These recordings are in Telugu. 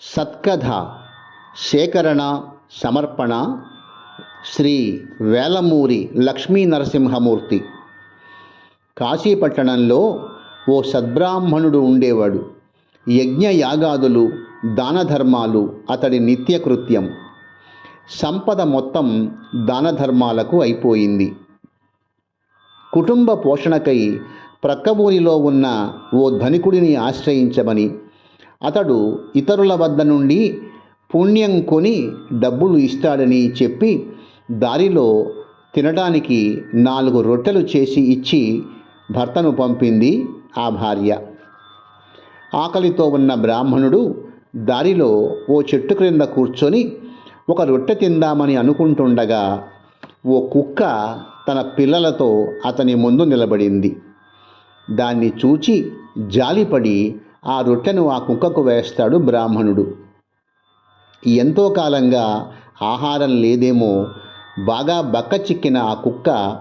సత్కథ సేకరణ సమర్పణ శ్రీ వేలమూరి లక్ష్మీ నరసింహమూర్తి. కాశీపట్టణంలో ఓ సద్బ్రాహ్మణుడు ఉండేవాడు. యజ్ఞ యాగాదులు దానధర్మాలు అతడి నిత్యకృత్యం. సంపద మొత్తం దానధర్మాలకు అయిపోయింది. కుటుంబ పోషణకై ప్రక్క ఊరిలో ఉన్న ఓ ధనికుడిని ఆశ్రయించమని అతడు ఇతరుల వద్ద నుండి పుణ్యం కొని డబ్బులు ఇస్తాడని చెప్పి దారిలో తినడానికి నాలుగు రొట్టెలు చేసి ఇచ్చి భర్తను పంపింది ఆ భార్య. ఆకలితో ఉన్న బ్రాహ్మణుడు దారిలో ఓ చెట్టు క్రింద కూర్చొని ఒక రొట్టె తిందామని అనుకుంటుండగా ఓ కుక్క తన పిల్లలతో అతని ముందు నిలబడింది. దాన్ని చూచి జాలిపడి ఆ రొట్టెను ఆ కుక్కకు వేస్తాడు బ్రాహ్మణుడు. ఎంతో కాలంగా ఆహారం లేదేమో బాగా బక్క చిక్కిన ఆ కుక్క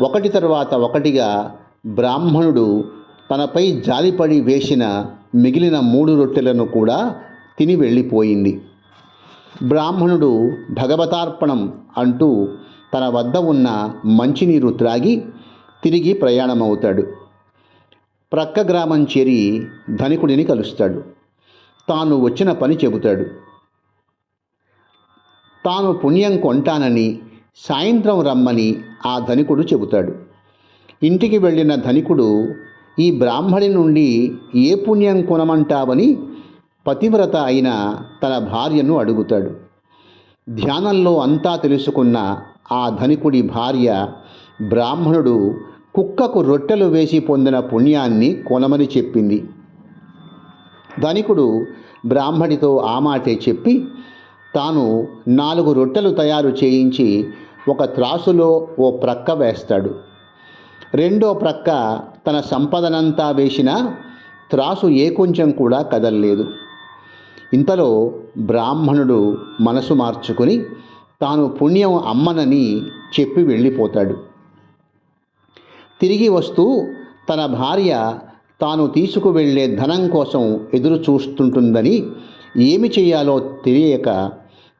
ఒకటి తర్వాత ఒకటిగా బ్రాహ్మణుడు తనపై జాలిపడి వేసిన మిగిలిన మూడు రొట్టెలను కూడా తిని వెళ్ళిపోయింది. బ్రాహ్మణుడు భగవతార్పణం అంటూ తన వద్ద ఉన్న మంచినీరు త్రాగి తిరిగి ప్రయాణమవుతాడు. ప్రక్క గ్రామం చేరి ధనికుడిని కలుస్తాడు. తాను వచ్చిన పని చెబుతాడు. తాను పుణ్యం కొంటానని సాయంత్రం రమ్మని ఆ ధనికుడు చెబుతాడు. ఇంటికి వెళ్ళిన ధనికుడు ఈ బ్రాహ్మడి నుండి ఏ పుణ్యం కొనమంటావని పతివ్రత అయిన తన భార్యను అడుగుతాడు. ధ్యానంలో అంతా తెలుసుకున్న ఆ ధనికుడి భార్య బ్రాహ్మణుడు కుక్కకు రొట్టెలు వేసి పొందిన పుణ్యాన్ని కొనమని చెప్పింది. ధనికుడు బ్రాహ్మడితో ఆ మాటే చెప్పి తాను నాలుగు రొట్టెలు తయారు చేయించి ఒక త్రాసులో ఓ ప్రక్క వేస్తాడు. రెండో ప్రక్క తన సంపదనంతా వేసిన త్రాసు ఏ కొంచెం కూడా కదల్లేదు. ఇంతలో బ్రాహ్మణుడు మనసు మార్చుకుని తాను పుణ్యం అమ్మనని చెప్పి వెళ్ళిపోతాడు. తిరిగి వస్తూ తన భార్య తాను తీసుకువెళ్ళే ధనం కోసం ఎదురు చూస్తుంటుందని ఏమి చేయాలో తెలియక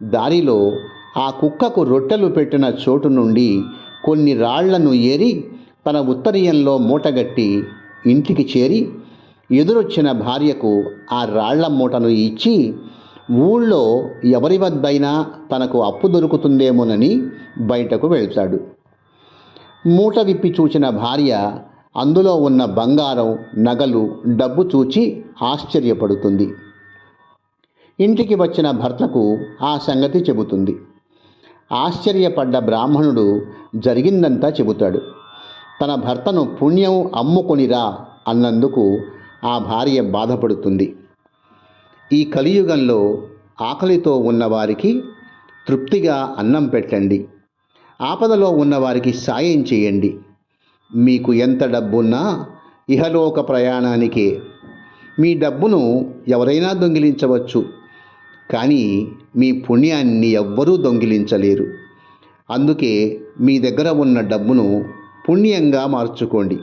దారిలో ఆ కుక్కకు రొట్టెలు పెట్టిన చోటు నుండి కొన్ని రాళ్ళను ఏరి తన ఉత్తరీయంలో మూటగట్టి ఇంటికి చేరి ఎదురొచ్చిన భార్యకు ఆ రాళ్ళ మూటను ఇచ్చి ఊళ్ళో ఎవరి వద్దైనా తనకు అప్పు దొరుకుతుందేమోనని బయటకు వెళ్తాడు. మూట విప్పి చూచిన భార్య అందులో ఉన్న బంగారం నగలు డబ్బు చూచి ఆశ్చర్యపడుతుంది. ఇంటికి వచ్చిన భర్తకు ఆ సంగతి చెబుతుంది. ఆశ్చర్యపడ్డ బ్రాహ్మణుడు జరిగిందంతా చెబుతాడు. తన భర్తను పుణ్యం అమ్ముకొనిరా అన్నందుకు ఆ భార్య బాధపడుతుంది. ఈ కలియుగంలో ఆకలితో ఉన్నవారికి తృప్తిగా అన్నం పెట్టండి. ఆపదలో ఉన్నవారికి సాయం చేయండి. మీకు ఎంత డబ్బున్నా ఇహలోక ప్రయాణానికే. మీ డబ్బును ఎవరైనా దొంగిలించవచ్చు కానీ మీ పుణ్యాన్ని ఎవ్వరూ దొంగిలించలేరు. అందుకే మీ దగ్గర ఉన్న డబ్బును పుణ్యంగా మార్చుకోండి.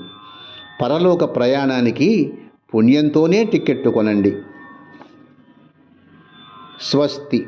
పరలోక ప్రయాణానికి పుణ్యంతోనే టిక్కెట్టు కొనండి. స్వస్తి.